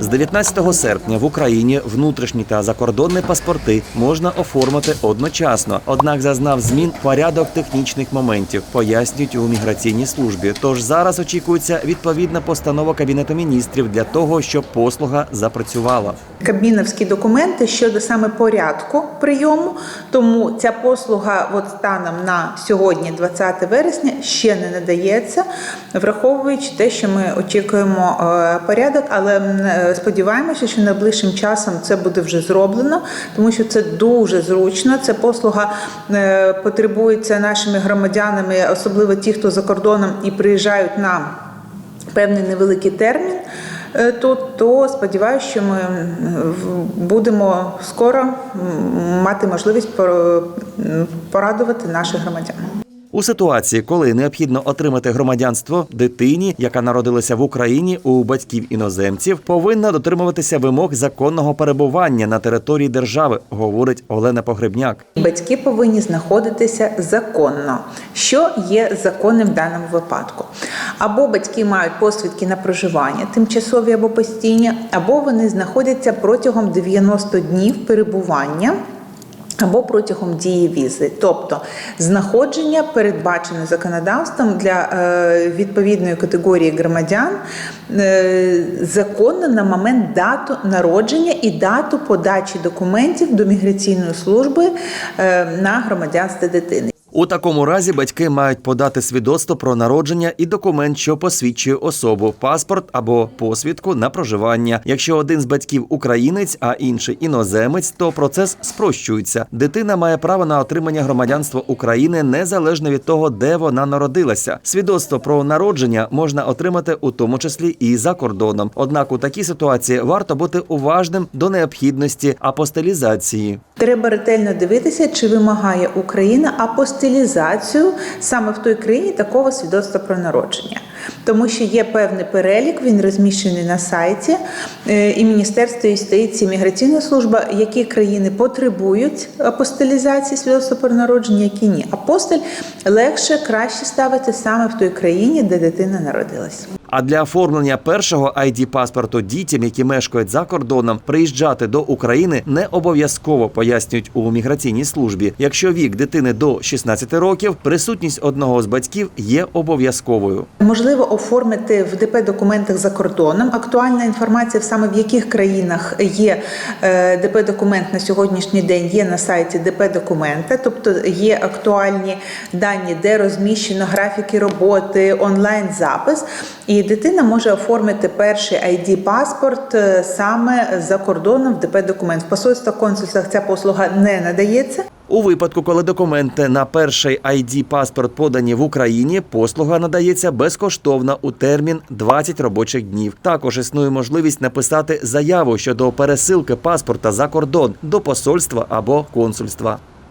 З 19 серпня в Україні внутрішні та закордонні паспорти можна оформити одночасно. Однак зазнав змін порядок технічних моментів, пояснюють у міграційній службі. Тож зараз очікується відповідна постанова кабінету міністрів для того, щоб послуга запрацювала. Кабміновські документи щодо саме порядку прийому. Тому ця послуга, от станом на сьогодні, 20 вересня, ще не надається, враховуючи те, що ми очікуємо е, порядок, але сподіваємося, що найближчим часом це буде вже зроблено, тому що це дуже зручно. Ця послуга е, потребується нашими громадянами, особливо ті, хто за кордоном і приїжджають на певний невеликий термін е, тут, то сподіваюся, що ми будемо скоро мати можливість пор- порадувати наших громадян. У ситуації, коли необхідно отримати громадянство дитині, яка народилася в Україні у батьків іноземців, повинна дотримуватися вимог законного перебування на території держави, говорить Олена Погребняк. Батьки повинні знаходитися законно, що є законним в даному випадку. Або батьки мають посвідки на проживання, тимчасові або постійні, або вони знаходяться протягом 90 днів перебування. Або протягом дії візи, тобто знаходження передбачене законодавством для е, відповідної категорії громадян е, законно на момент дату народження і дату подачі документів до міграційної служби е, на громадянство дитини. У такому разі батьки мають подати свідоцтво про народження і документ, що посвідчує особу, паспорт або посвідку на проживання. Якщо один з батьків українець, а інший іноземець, то процес спрощується. Дитина має право на отримання громадянства України незалежно від того, де вона народилася. Свідоцтво про народження можна отримати у тому числі і за кордоном. Однак у такій ситуації варто бути уважним до необхідності апостилізації. Треба ретельно дивитися, чи вимагає Україна апостилізацію саме в той країні такого свідоцтва про народження. Тому що є певний перелік, він розміщений на сайті е, і Міністерства юстиції, міграційна служба, які країни потребують апостилізації свідоцтва про народження, які ні. Апостиль легше, краще ставити саме в той країні, де дитина народилась. А для оформлення першого id паспорту дітям, які мешкають за кордоном, приїжджати до України не обов'язково пояснюють у міграційній службі. Якщо вік дитини до 16 років, присутність одного з батьків є обов'язковою. Можливо оформити в ДП документах за кордоном. Актуальна інформація саме в яких країнах є е, ДП документ на сьогоднішній день є на сайті ДП документа, тобто є актуальні дані, де розміщено графіки роботи, онлайн запис. І дитина може оформити перший id паспорт е, саме за кордоном в ДП документ. В посольствах консульствах ця послуга не надається. У випадку, коли документи на перший id паспорт подані в Україні, послуга надається безкоштовно у термін 20 робочих днів. Також існує можливість написати заяву щодо пересилки паспорта за кордон до посольства або консульства.